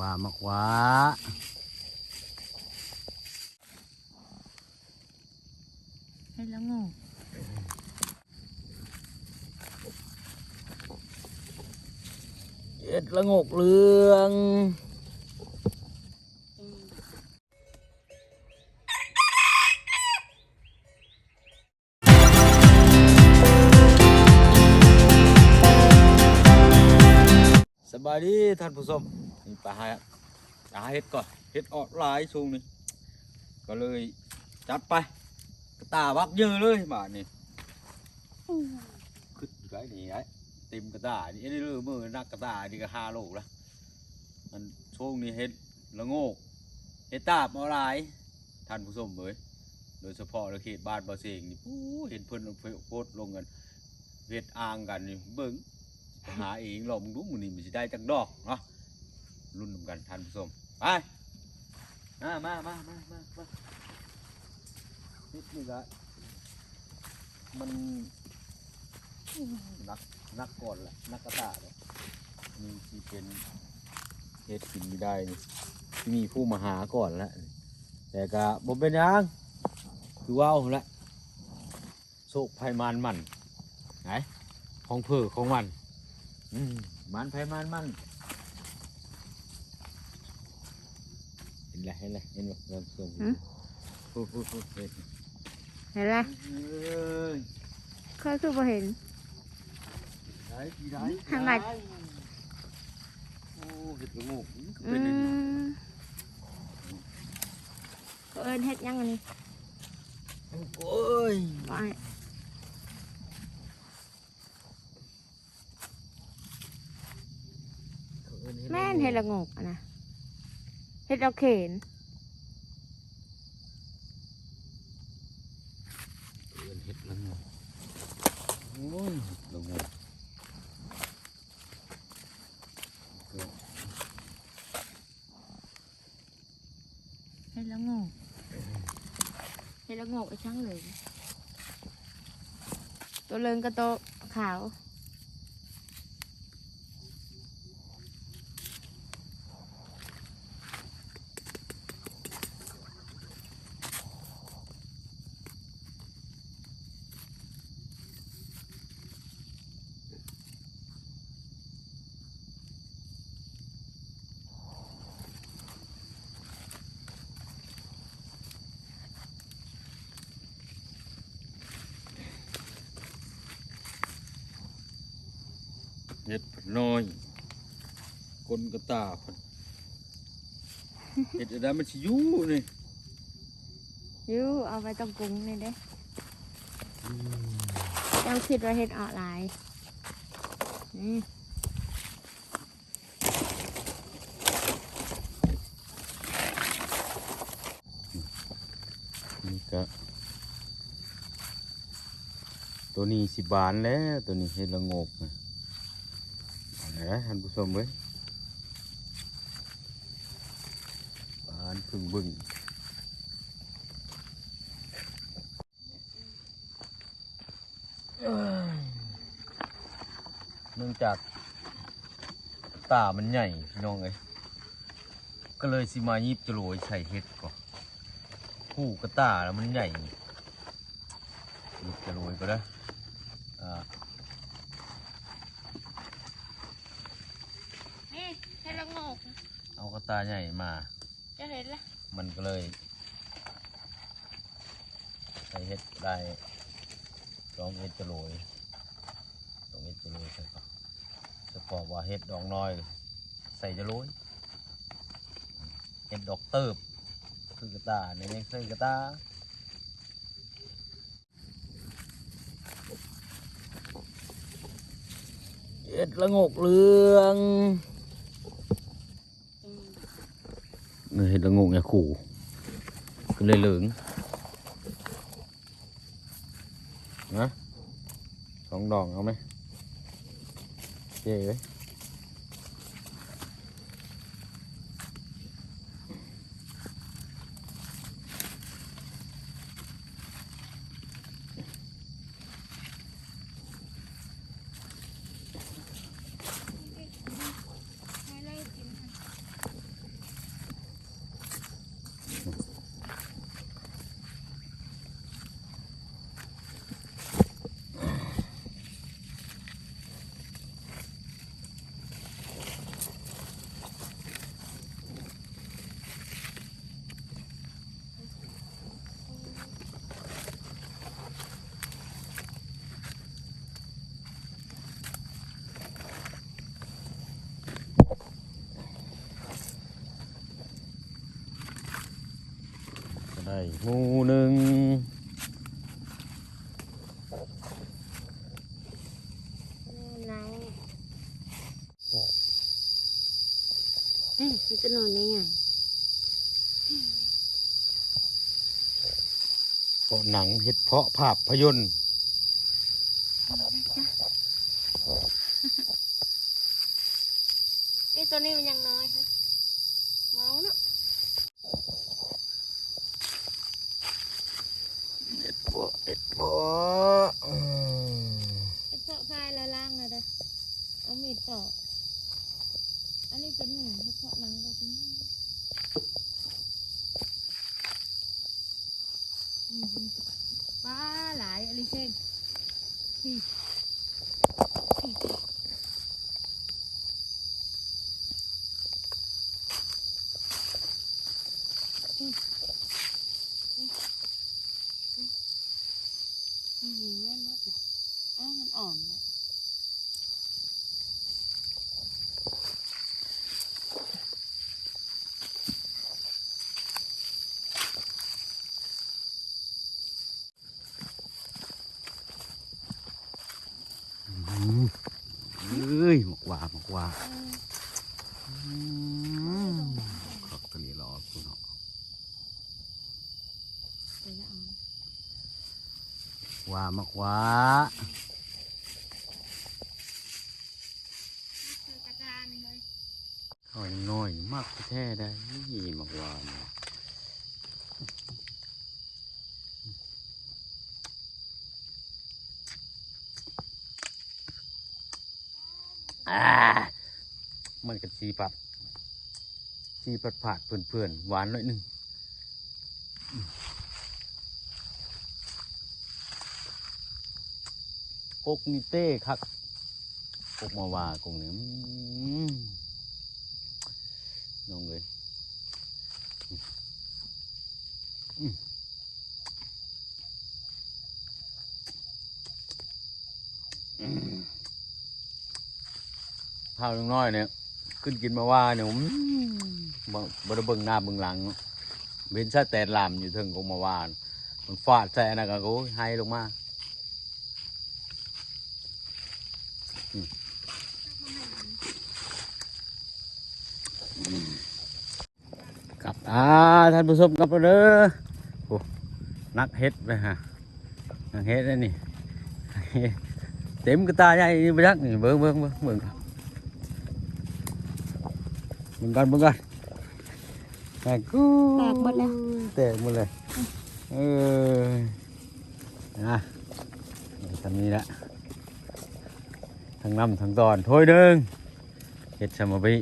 วามะขวาให้แล้วงงเอ็ดละงกเหลืองสบายดีท่านผู้ชม นี่ปลาหาปลาหาเห็ดก่อนเห็ดออกหลายช่วงนี้ก็เลยจัดไปกระตาวักเยอะเลยบาทนี่ขึ้นไรนี่ไอ้เต็มกระตานี่อันนี้เรื่องมือนักกระตานี่ก็ห้าโลละมันช่วงนี้เห็ดละโงกเห็ดตาบเอาหลายท่านผู้ชมเอ้ยโดยเฉพาะในเขตบ้านบ่อเสงนี่ปู้เห็นเพิ่นลงโพสต์ลงกันเห็ดอ่างกันนี่เบิ่งหาเองลองดูมันนี่มันจะได้จักดอกเนาะ รุ่นนำกันท่านผู้ชมไปมามามามามามานิดนึงละมันนักนักก่อนแหละนักกระตาเลยนี่ที่เป็นเฮ็ดกินไม่ได้นี่ที่มีผู้มาหาก่อนแล้วแต่ก็บ่เป็นยังคือว่าวแหละโศกภัยมานมันไหนของเพื่อของมันอืมมันไผมันมัน ห็นไรเห็นไรเห็นบ่เริ่มส่งพูดพูดพูดเห็นเห็นไรเอ้ยเคยคือบ่เห็น ไหนที่ไหนทางไหนโอ้เห็ดกระโงกมันก็อืเป็นอันนี้มเอิญเฮ็ดยังอันนี้โอ้ยบ่อ้ายเขาอิ้แม่นเฮ็ดละงกอะนะ เฮ็ดเอาเขนเอิ้นเห็ดละโงกโอ้ยเห็ดละโงกก็เฮ็ดละงกเฮ็ดละงกไอ้ช่างเลย ตัวเลิงกับตัวขาว เห็ดผัดน้อยกลกระตาผัดเห็ดอะไรมันสิอยู่นี่ยูเอาไปต้องกรุงนี่เด้เจ้าคิดว่าเฮ็ดออนไลน์นี่นี่ก็ตัวนี้สิบานแล้วตัวนี้เห็ดละโงกนะ อาละท่านผู้ชมเว้ยบานพึ่งบึ้งเนื่องจากตามันใหญ่พี่น้องเอ้ยก็เลยสิมายิบจะโรยใส่เห็ดก่อนคู่กระตาแล้วมันใหญ่ลูกจะโรยก็ได้อ่า นี่เฮ็ดละงก เอากระ ตาใหญ่มา จะเห็นละมันก็เลยใส่เห็ดได้สองเอ็ดจะโรยสองเอ็ดจะโรยใส่ก่อนเฉพาะว่าเห็ดดอกน้อย ใส่จะโรยเห็ดดอกเติบ คือกระตาเนี่ยยังใส่กระตาเห็ดละงกเหลือง เลยเห็ดละงงเนี่ยขู่ก็เลยเหลืองนะสองดอกเอาไหมเจ๋เลย ให้ไล่กินค่ะ ได้หมูหนึ่งไหนนี่มันจะนอนได้ไงเพาะหนังเฮ็ดเพาะภาพยนตร์ จ้ะนี่ตัวนี้มันยังน้อยฮะมองเนาะ เฮ็ดเพาะเฮ็ดเพาะอืม ไอ้เปาะพายละล่างอะเด้อเอามีดเปาะอันนี้เป็นหมูไอ้เปาะหนังก็เป็นอือหือปลาหลายอะไรเช่นพี่พี่อือหือแม่นหมดเลยอ้าวมันอ่อนเลย เอ้ยหมกห ว่าหมกหว่าอืมขอบตัวนี้รอคุณเนาะเดี๋ยวจะเอาหว่าหมกหว่าคือกระจานเลยเขายังน้อยมากแท้ได้ยี่หมกหว่าเนี่ย อ่ามันก็สีปัดสีปัดผาดเพื่อนๆหวานหน่อยหนึงกกนี่เต้คักกกมาวากงเนี่ยอืมน้องเลยอืม ข้าวลุงน้อยเนี่ย ขึ้นกินมาว่าเนี่ยอืมบ่บ่ได้เบิงหน้าเบิงหลังเนาะเว้นซะแต่ลามอยู่เทิงกงมาว่านมันฟาดใส่นะก็โอ้ยให้ลงมากับตาท่านผู้ชมกับเด้อโอ้นักเฮ็ดเลยฮะนักเฮ็ดนี่เต็มกระตาใหญ่ไปยักเบิ่งเบิ่งเบิ่งเบิ่งครับ เบิ่งกันเบิ่งกันแตกกูแตกหมดแล้วแตกหมดเลยเออนะทำนี้ละทั้งน้ำทั้งตอนถ้วยหนึ่งเฮ็ดสมบิ